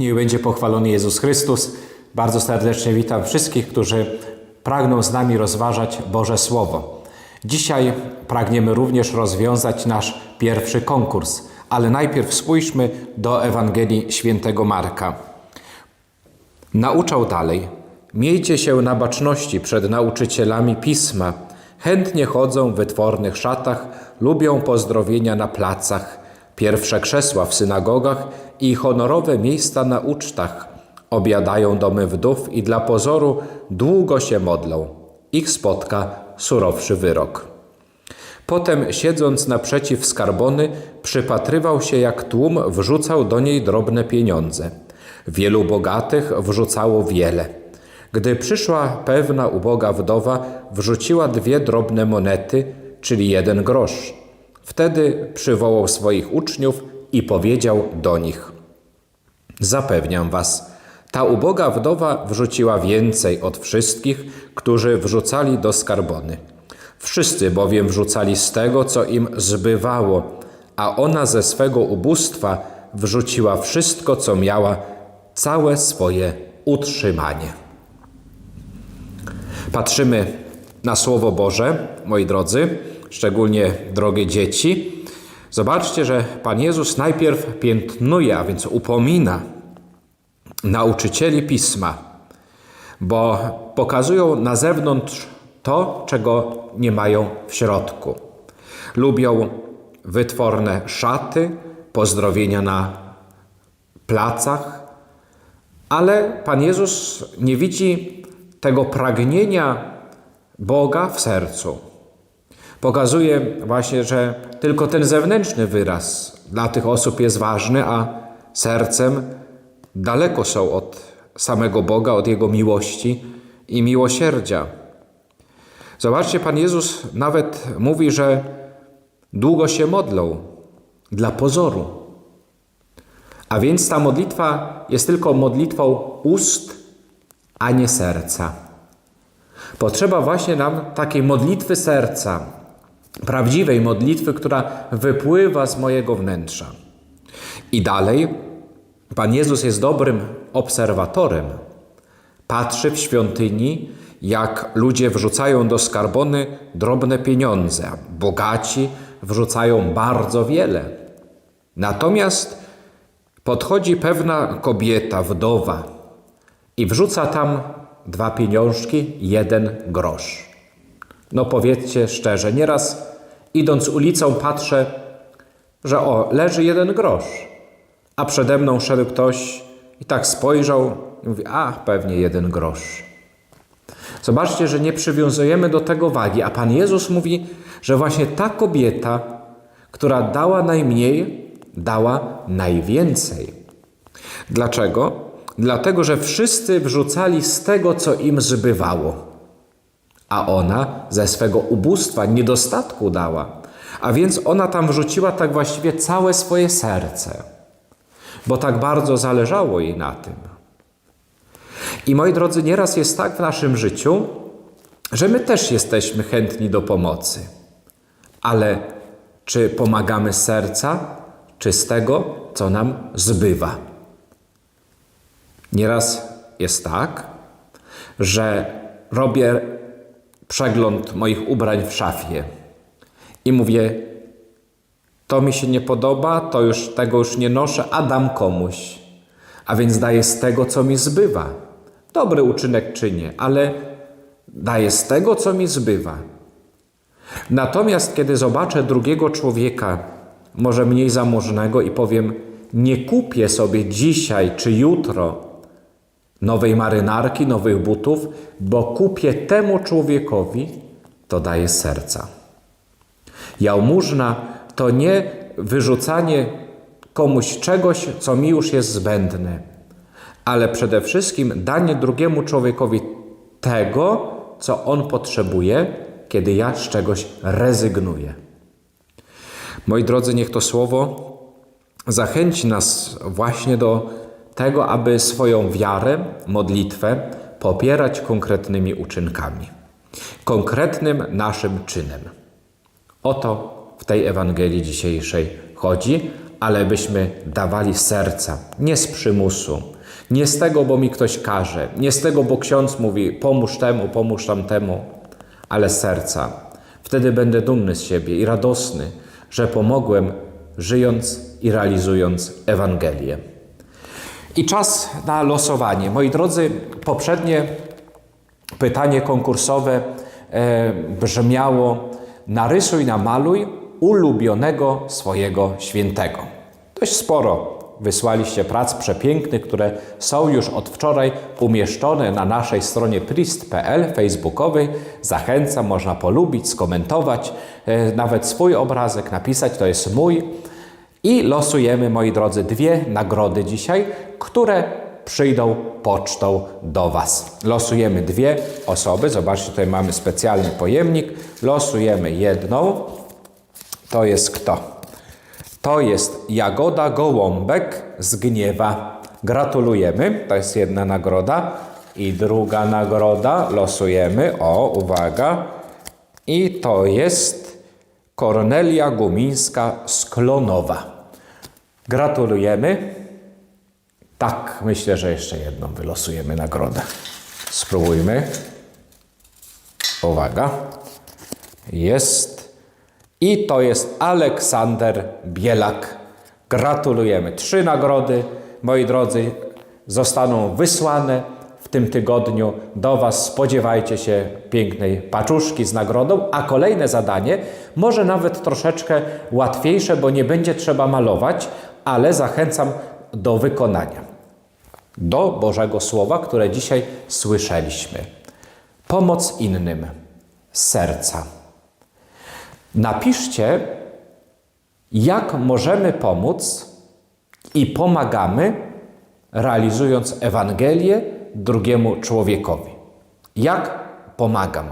Niech będzie pochwalony Jezus Chrystus. Bardzo serdecznie witam wszystkich, którzy pragną z nami rozważać Boże Słowo. Dzisiaj pragniemy również rozwiązać nasz pierwszy konkurs, ale najpierw spójrzmy do Ewangelii Świętego Marka. Nauczał dalej: Miejcie się na baczności przed nauczycielami pisma. Chętnie chodzą w wytwornych szatach, lubią pozdrowienia na placach, pierwsze krzesła w synagogach i honorowe miejsca na ucztach. Obiadają domy wdów i dla pozoru długo się modlą. Ich spotka surowszy wyrok. Potem, siedząc naprzeciw skarbony, przypatrywał się, jak tłum wrzucał do niej drobne pieniądze. Wielu bogatych wrzucało wiele. Gdy przyszła pewna uboga wdowa, wrzuciła dwie drobne monety, czyli jeden grosz. Wtedy przywołał swoich uczniów i powiedział do nich: Zapewniam was, ta uboga wdowa wrzuciła więcej od wszystkich, którzy wrzucali do skarbony. Wszyscy bowiem wrzucali z tego, co im zbywało, a ona ze swego ubóstwa wrzuciła wszystko, co miała, całe swoje utrzymanie. Patrzymy na Słowo Boże, moi drodzy, szczególnie drogie dzieci. Zobaczcie, że Pan Jezus najpierw piętnuje, a więc upomina nauczycieli pisma, bo pokazują na zewnątrz to, czego nie mają w środku. Lubią wytworne szaty, pozdrowienia na placach, ale Pan Jezus nie widzi tego pragnienia Boga w sercu. Pokazuje właśnie, że tylko ten zewnętrzny wyraz dla tych osób jest ważny, a sercem daleko są od samego Boga, od Jego miłości i miłosierdzia. Zobaczcie, Pan Jezus nawet mówi, że długo się modlą dla pozoru. A więc ta modlitwa jest tylko modlitwą ust, a nie serca. Potrzeba właśnie nam takiej modlitwy serca, prawdziwej modlitwy, która wypływa z mojego wnętrza. I dalej, Pan Jezus jest dobrym obserwatorem. Patrzy w świątyni, jak ludzie wrzucają do skarbony drobne pieniądze, a bogaci wrzucają bardzo wiele. Natomiast podchodzi pewna kobieta, wdowa, i wrzuca tam dwa pieniążki, jeden grosz. No powiedzcie szczerze, nieraz idąc ulicą patrzę, że o, leży jeden grosz, a przede mną szedł ktoś i tak spojrzał i mówi, a pewnie jeden grosz. Zobaczcie, że nie przywiązujemy do tego wagi, a Pan Jezus mówi, że właśnie ta kobieta, która dała najmniej, dała najwięcej. Dlaczego? Dlatego, że wszyscy wrzucali z tego, co im zbywało, a ona ze swego ubóstwa, niedostatku dała. A więc ona tam wrzuciła tak właściwie całe swoje serce, bo tak bardzo zależało jej na tym. I moi drodzy, nieraz jest tak w naszym życiu, że my też jesteśmy chętni do pomocy. Ale czy pomagamy z serca, czy z tego, co nam zbywa? Nieraz jest tak, że robię przegląd moich ubrań w szafie i mówię: To mi się nie podoba, to już tego już nie noszę, a dam komuś. A więc daję z tego, co mi zbywa. Dobry uczynek czynię, ale daję z tego, co mi zbywa. Natomiast kiedy zobaczę drugiego człowieka, może mniej zamożnego, i powiem: Nie kupię sobie dzisiaj czy jutro nowej marynarki, nowych butów, bo kupię temu człowiekowi, to daję z serca. Jałmużna to nie wyrzucanie komuś czegoś, co mi już jest zbędne, ale przede wszystkim danie drugiemu człowiekowi tego, co on potrzebuje, kiedy ja z czegoś rezygnuję. Moi drodzy, niech to słowo zachęci nas właśnie do tego, aby swoją wiarę, modlitwę popierać konkretnymi uczynkami, konkretnym naszym czynem. O to w tej Ewangelii dzisiejszej chodzi, ale byśmy dawali serca, nie z przymusu, nie z tego, bo mi ktoś każe, nie z tego, bo ksiądz mówi pomóż temu, pomóż tamtemu, ale serca. Wtedy będę dumny z siebie i radosny, że pomogłem, żyjąc i realizując Ewangelię. I czas na losowanie. Moi drodzy, poprzednie pytanie konkursowe e, brzmiało: narysuj, namaluj ulubionego swojego świętego. Dość sporo wysłaliście prac przepięknych, które są już od wczoraj umieszczone na naszej stronie prist.pl facebookowej. Zachęcam, można polubić, skomentować, e, nawet swój obrazek napisać, to jest mój. I losujemy, moi drodzy, dwie nagrody dzisiaj, które przyjdą pocztą do Was. Losujemy dwie osoby. Zobaczcie, tutaj mamy specjalny pojemnik. Losujemy jedną. To jest kto? To jest Jagoda Gołąbek z Gniewa. Gratulujemy. To jest jedna nagroda. I druga nagroda losujemy. O, uwaga. I to jest Kornelia Gumińska z Klonowa. Gratulujemy. Tak, myślę, że jeszcze jedną wylosujemy nagrodę. Spróbujmy. Uwaga. Jest. I to jest Aleksander Bielak. Gratulujemy. Trzy nagrody, moi drodzy, zostaną wysłane w tym tygodniu do Was. Spodziewajcie się pięknej paczuszki z nagrodą, a kolejne zadanie, może nawet troszeczkę łatwiejsze, bo nie będzie trzeba malować, ale zachęcam do wykonania. Do Bożego Słowa, które dzisiaj słyszeliśmy. Pomoc innym serca. Napiszcie, jak możemy pomóc i pomagamy, realizując Ewangelię drugiemu człowiekowi. Jak pomagam?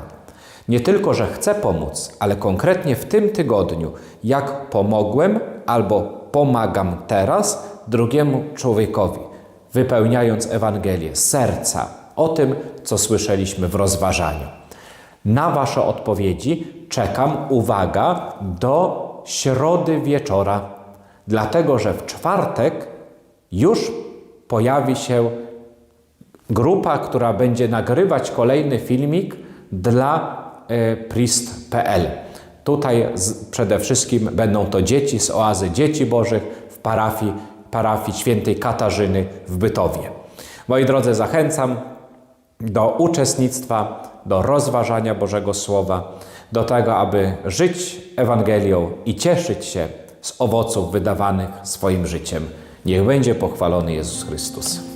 Nie tylko, że chcę pomóc, ale konkretnie w tym tygodniu, jak pomogłem albo pomagam teraz drugiemu człowiekowi, wypełniając Ewangelię serca o tym, co słyszeliśmy w rozważaniu. Na Wasze odpowiedzi czekam, uwaga, do środy wieczora, dlatego że w czwartek już pojawi się grupa, która będzie nagrywać kolejny filmik dla e, prist.pl. Tutaj przede wszystkim będą to dzieci z oazy Dzieci Bożych w parafii, parafii świętej Katarzyny w Bytowie. Moi drodzy, zachęcam do uczestnictwa, do rozważania Bożego Słowa, do tego, aby żyć Ewangelią i cieszyć się z owoców wydawanych swoim życiem. Niech będzie pochwalony Jezus Chrystus.